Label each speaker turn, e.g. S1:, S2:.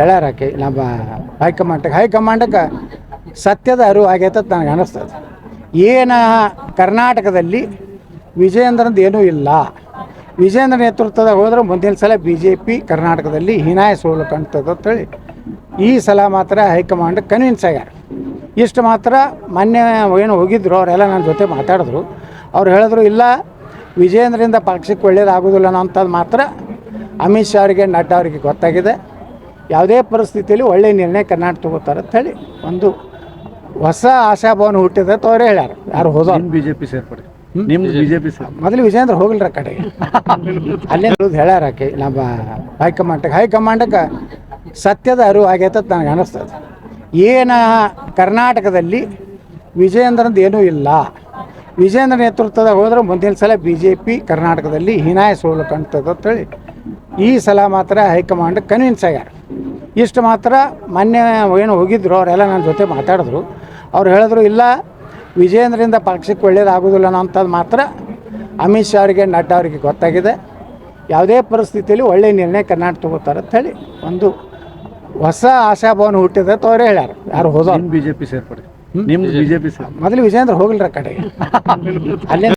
S1: ಹೇಳ್ಯಾರ ಆಕೆ, ನಮ್ಮ ಹೈಕಮಾಂಡಕ್ಕೆ ಹೈಕಮಾಂಡಕ್ಕೆ ಸತ್ಯದ ಅರಿವು ಆಗೈತೆ ಅಂತ ನನಗೆ ಅನ್ನಿಸ್ತದೆ ಏನು ಕರ್ನಾಟಕದಲ್ಲಿ ವಿಜಯೇಂದ್ರದ್ದು ಏನೂ ಇಲ್ಲ. ವಿಜೇಂದ್ರ ನೇತೃತ್ವದಾಗ ಹೋದ್ರೆ ಮುಂದಿನ ಸಲ ಬಿ ಜೆ ಪಿ ಕರ್ನಾಟಕದಲ್ಲಿ ಹೀನಾಯ ಸೋಲು ಕಾಣ್ತದೆ ಅಂತೇಳಿ ಈ ಸಲ ಮಾತ್ರ ಹೈಕಮಾಂಡ್ ಕನ್ವಿನ್ಸ್ ಆಗ್ಯಾರ. ಇಷ್ಟು ಮಾತ್ರ ಮೊನ್ನೆ ಏನು ಹೋಗಿದ್ರು, ಅವರೆಲ್ಲ ನನ್ನ ಜೊತೆ ಮಾತಾಡಿದ್ರು. ಅವ್ರು ಹೇಳಿದ್ರು, ಇಲ್ಲ ವಿಜಯೇಂದ್ರಿಂದ ಪಕ್ಷಕ್ಕೆ ಒಳ್ಳೇದಾಗೋದಿಲ್ಲ ಅನ್ನೋ ಅಂಥದ್ದು ಮಾತ್ರ ಅಮಿತ್ ಶಾ ಅವರಿಗೆ ನಡ್ಡಾ ಅವರಿಗೆ ಗೊತ್ತಾಗಿದೆ. ಯಾವುದೇ ಪರಿಸ್ಥಿತಿಯಲ್ಲಿ ಒಳ್ಳೆಯ ನಿರ್ಣಯ ಕರ್ನಾಟಕ ತಗೋತಾರೆ ಅಂತ ಹೇಳಿ ಒಂದು ಹೊಸ ಆಶಾಭಾವನೆ ಹುಟ್ಟಿದೆ ಅಂತ ಅವರೇ ಹೇಳ್ಯಾರ. ಯಾರು
S2: ಹೋದ ಬಿಜೆಪಿ ಸೇರ್ಪಡೆ. ನಿಮ್ದು ಬಿಜೆಪಿ.
S1: ಮೊದಲು ವಿಜೇಂದ್ರ ಹೋಗಿಲ್ರ ಕಡೆಗೆ. ಕಡೆ ಅಲ್ಲೇ ಇರೋದು ಹೇಳ್ಯಾರ ಆಕೆ ನಮ್ಮ ಹೈಕಮಾಂಡಕ್ಕೆ ಹೈಕಮಾಂಡಕ್ಕೆ ಸತ್ಯದ ಅರಿವು ಆಗೈತೆ ಅಂತ ನನಗೆ ಅನ್ನಿಸ್ತದೆ. ಏನು ಕರ್ನಾಟಕದಲ್ಲಿ ವಿಜಯೇಂದ್ರದ್ದು ಏನೂ ಇಲ್ಲ. ವಿಜಯೇಂದ್ರ ನೇತೃತ್ವದಾಗ ಹೋದ್ರೆ ಮುಂದಿನ ಸಲ ಬಿ ಜೆ ಪಿ ಕರ್ನಾಟಕದಲ್ಲಿ ಹೀನಾಯ ಸೋಲು ಕಾಣ್ತದೆ ಅಂತೇಳಿ ಈ ಸಲ ಮಾತ್ರ ಹೈಕಮಾಂಡ್ ಕನ್ವಿನ್ಸ್ ಆಗ್ಯಾರ. ಇಷ್ಟು ಮಾತ್ರ ಮೊನ್ನೆ ಏನು ಹೋಗಿದ್ರು ಅವರೆಲ್ಲ ನನ್ನ ಜೊತೆ ಮಾತಾಡಿದ್ರು. ಅವ್ರು ಹೇಳಿದ್ರು ಇಲ್ಲ ವಿಜೇಂದ್ರಿಂದ ಪಕ್ಷಕ್ಕೆ ಒಳ್ಳೇದಾಗೋದಿಲ್ಲ ಅನ್ನೋಂಥದ್ದು ಮಾತ್ರ ಅಮಿತ್ ಶಾ ಅವರಿಗೆ ನಡ್ಡಾ ಅವರಿಗೆ ಗೊತ್ತಾಗಿದೆ. ಯಾವುದೇ ಪರಿಸ್ಥಿತಿಯಲ್ಲಿ ಒಳ್ಳೆ ನಿರ್ಣಯ ಕರ್ನಾಟಕ ತಗೋತಾರೆ ಅಂತ ಹೇಳಿ ಒಂದು ಹೊಸ ಆಶಾಭವನ ಹುಟ್ಟಿದೆ ಅಂತ ಅವರೇ ಹೇಳ್ಯಾರ. ಯಾರು ಹೋದ
S2: ಬಿ ಜೆ ಬಿಜೆಪಿ ಸೇರ್ಪಡೆ. ನಿಮ್ದು ಜೆ ಪಿ
S1: ಮೊದಲು ವಿಜೇಂದ್ರ ಹೋಗಿಲ್ರ ರೀ ಕಡೆ ಅಲ್ಲೇ